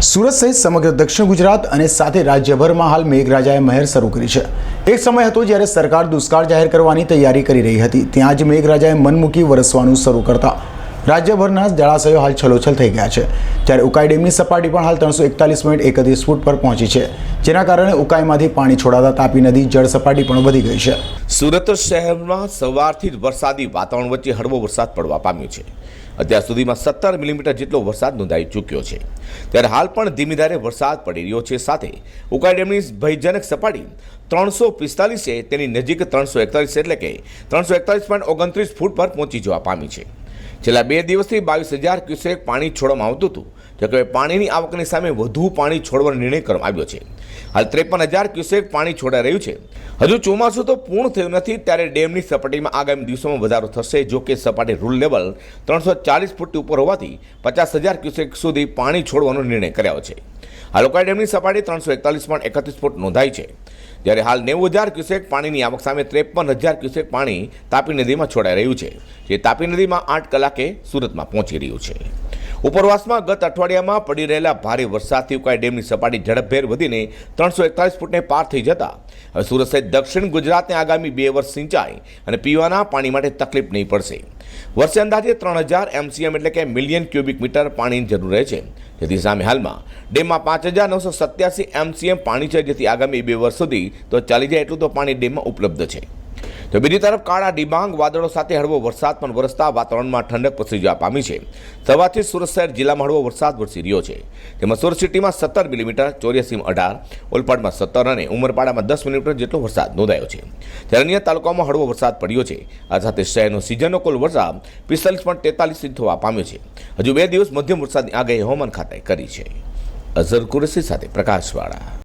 સુરત સહિત સમગ્ર દક્ષિણ ગુજરાત અને સાથે રાજ્યભરમાં હાલ મેઘરાજાએ મહેર શરૂ કરી છે. એક સમય હતો જ્યારે સરકાર દુષ્કાળ જાહેર કરવાની તૈયારી કરી રહી હતી. ત્યાં જ મેઘરાજાએ મન મૂકી વરસવાનું શરૂ કરતા રાજ્યભરના જળાશયો હાલ છલોછલ થઈ ગયા છે. ત્યારે ઉકાઈ ડેમની સપાટી પણ હાલ ત્રણસો એકતાલીસ પોઈન્ટ એકત્રીસ ફૂટ પર પહોંચી છે. જેના કારણે ઉકાઈમાંથી પાણી છોડાતા તાપી નદી, જળ સપાટી પણ વધી ગઈ છે. સુરત શહેરમાં સવારથી જ વરસાદી વાતાવરણ વચ્ચે હળવો વરસાદ પડવા પામ્યો છે. અત્યાર સુધીમાં સત્તર મિલીમીટર જેટલો વરસાદ નોંધાઈ ચૂક્યો છે. ત્યારે હાલ પણ ધીમી ધારે વરસાદ પડી રહ્યો છે. સાથે ઉકાઈ ડેમની ભયજનક સપાટી ત્રણસો પિસ્તાલીસ તેની નજીક ત્રણસો એકતાલીસ એટલે કે ત્રણસો એકતાલીસ પોઈન્ટ ઓગણત્રીસ ફૂટ પર પહોંચી જવા પામી છે. છેલ્લા બે દિવસથી બાવીસ હજાર ક્યુસેક પાણી છોડવામાં આવતું હતું. જોકે પાણીની આવકની સામે વધુ પાણી છોડવાનો નિર્ણય કરવામાં આવ્યો છે. હાલ ત્રેપન હજાર ક્યુસેક પાણી છોડાઈ રહ્યું છે. હજુ ચોમાસું તો પૂર્ણ થયું નથી, ત્યારે ડેમની સપાટીમાં આગામી દિવસોમાં વધારો થશે, જો કે સપાટી રૂલ લેવલ ત્રણસો ચાલીસ ફૂટથી ઉપર હોવાથી પચાસ હજાર ક્યુસેક સુધી પાણી છોડવાનો નિર્ણય કર્યો છે. આ લોકાઈ ડેમની સપાટી ત્રણસો એકતાલીસ પોઈન્ટ એકત્રીસ ફૂટ નોંધાઈ છે. જ્યારે હાલ નેવું હજાર ક્યુસેક પાણીની આવક સામે ત્રેપન હજાર ક્યુસેક પાણી તાપી નદીમાં છોડાઈ રહ્યું છે. જે તાપી નદીમાં આઠ કલાકે સુરતમાં પહોંચી રહ્યું છે. ઉપરવાસમાં ગત અઠવાડિયામાં પડી રહેલા ભારે વરસાદથી ઉકાઈ ડેમની સપાટી ઝડપભેર વધીને ત્રણસો એકતાલીસ ફૂટને પાર થઈ જતા. હવે સુરત સહિત દક્ષિણ ગુજરાતને આગામી બે વર્ષ સિંચાઈ અને પીવાના પાણી માટે તકલીફ નહીં પડશે. વર્ષે અંદાજે ત્રણ હજાર એમસીએમ એટલે કે મિલિયન ક્યુબિક મીટર પાણીની જરૂર રહે છે. જેથી સામે હાલમાં ડેમમાં પાંચ હજાર નવસો સત્યાસી એમસીએમ પાણી છે. જેથી આગામી બે વર્ષ સુધી તો ચાલી જાય એટલું તો પાણી ડેમમાં ઉપલબ્ધ છે. તો બીજી તરફ કાળા ડિબાંગ વાદળો સાથે હળવો વરસાદ પણ વરસતા વાતાવરણમાં ઠંડક જવા પામી છે. સવારથી સુરત શહેર જિલ્લામાં હળવો વરસાદ વરસી રહ્યો છે. તેમાં સુરત સિટીમાં સત્તર મિલીમીટર, ચોર્યાસીમાં અઢાર, ઓલપાડમાં સત્તર અને ઉમરપાડામાં દસ મિલીમીટર જેટલો વરસાદ નોંધાયો છે. ત્યારે અન્ય તાલુકાઓમાં હળવો વરસાદ પડ્યો છે. આ સાથે શહેરનો સિઝનનો કુલ વરસાદ પિસ્તાલીસ પોઈન્ટ તેતાલીસ ઇંચ થવા પામ્યો છે. હજુ બે દિવસ મધ્યમ વરસાદની આગાહી હવામાન ખાતાએ કરી છે. અઝર કુરેશી સાથે પ્રકાશવાળા.